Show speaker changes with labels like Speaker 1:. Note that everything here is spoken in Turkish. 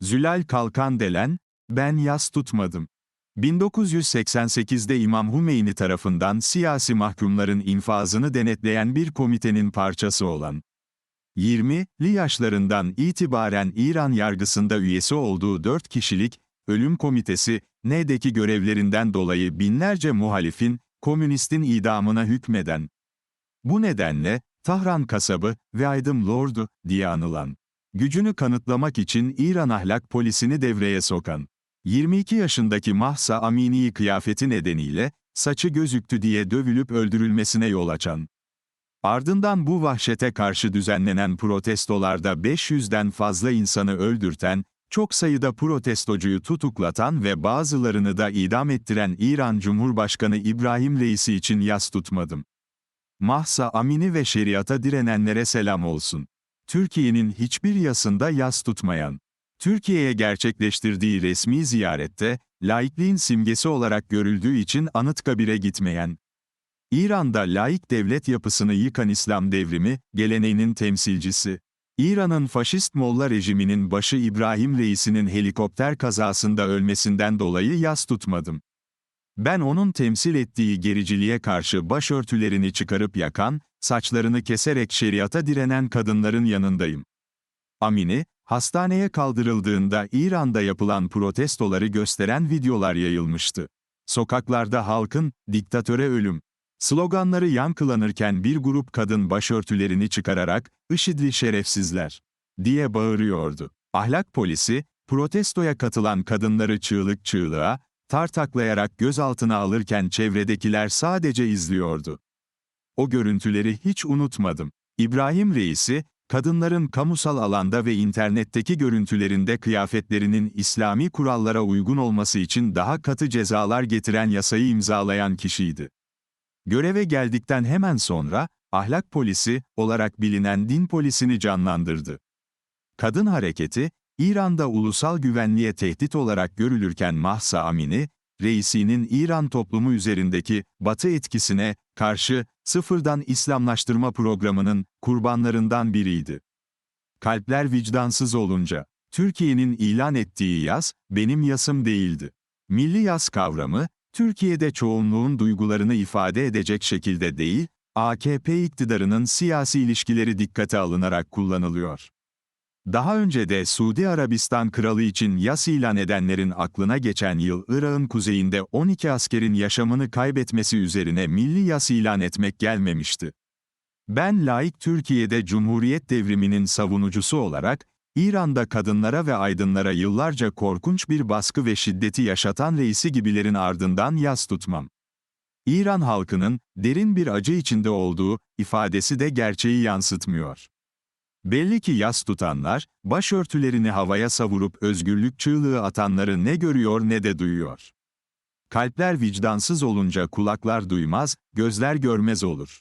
Speaker 1: Zülal Kalkan Delen, ben yas tutmadım. 1988'de İmam Hümeyni tarafından siyasi mahkumların infazını denetleyen bir komitenin parçası olan 20'li yaşlarından itibaren İran yargısında üyesi olduğu 4 kişilik Ölüm Komitesi, N'deki görevlerinden dolayı binlerce muhalifin, komünistin idamına hükmeden. Bu nedenle, Tahran kasabı ve Aydım Lordu diye anılan, gücünü kanıtlamak için İran ahlak polisini devreye sokan, 22 yaşındaki Mahsa Amini'yi kıyafeti nedeniyle, saçı gözüktü diye dövülüp öldürülmesine yol açan. Ardından bu vahşete karşı düzenlenen protestolarda 500'den fazla insanı öldürten, çok sayıda protestocuyu tutuklatan ve bazılarını da idam ettiren İran Cumhurbaşkanı İbrahim Reisi için yas tutmadım. Mahsa Amini ve şeriata direnenlere selam olsun. Türkiye'nin hiçbir yasında yas tutmayan, Türkiye'ye gerçekleştirdiği resmi ziyarette, laikliğin simgesi olarak görüldüğü için Anıtkabir'e gitmeyen, İran'da laik devlet yapısını yıkan İslam devrimi, geleneğinin temsilcisi, İran'ın faşist Molla rejiminin başı İbrahim Reis'inin helikopter kazasında ölmesinden dolayı yas tutmadım. Ben onun temsil ettiği gericiliğe karşı başörtülerini çıkarıp yakan, saçlarını keserek şeriata direnen kadınların yanındayım. Amini, hastaneye kaldırıldığında İran'da yapılan protestoları gösteren videolar yayılmıştı. Sokaklarda halkın, diktatöre ölüm, sloganları yankılanırken bir grup kadın başörtülerini çıkararak, IŞİD'li şerefsizler, diye bağırıyordu. Ahlak polisi, protestoya katılan kadınları çığlık çığlığa, tartaklayarak gözaltına alırken çevredekiler sadece izliyordu. O görüntüleri hiç unutmadım. İbrahim Reisi, kadınların kamusal alanda ve internetteki görüntülerinde kıyafetlerinin İslami kurallara uygun olması için daha katı cezalar getiren yasayı imzalayan kişiydi. Göreve geldikten hemen sonra, ahlak polisi olarak bilinen din polisini canlandırdı. Kadın hareketi, İran'da ulusal güvenliğe tehdit olarak görülürken Mahsa Amini, reisinin İran toplumu üzerindeki Batı etkisine karşı sıfırdan İslamlaştırma programının kurbanlarından biriydi. Kalpler vicdansız olunca, Türkiye'nin ilan ettiği yaz, benim yasım değildi. Milli yas kavramı, Türkiye'de çoğunluğun duygularını ifade edecek şekilde değil, AKP iktidarının siyasi ilişkileri dikkate alınarak kullanılıyor. Daha önce de Suudi Arabistan kralı için yas ilan edenlerin aklına geçen yıl Irak'ın kuzeyinde 12 askerin yaşamını kaybetmesi üzerine milli yas ilan etmek gelmemişti. Ben laik Türkiye'de Cumhuriyet devriminin savunucusu olarak, İran'da kadınlara ve aydınlara yıllarca korkunç bir baskı ve şiddeti yaşatan reisi gibilerin ardından yas tutmam. İran halkının derin bir acı içinde olduğu ifadesi de gerçeği yansıtmıyor. Belli ki yas tutanlar, başörtülerini havaya savurup özgürlük çığlığı atanları ne görüyor ne de duyuyor. Kalpler vicdansız olunca kulaklar duymaz, gözler görmez olur.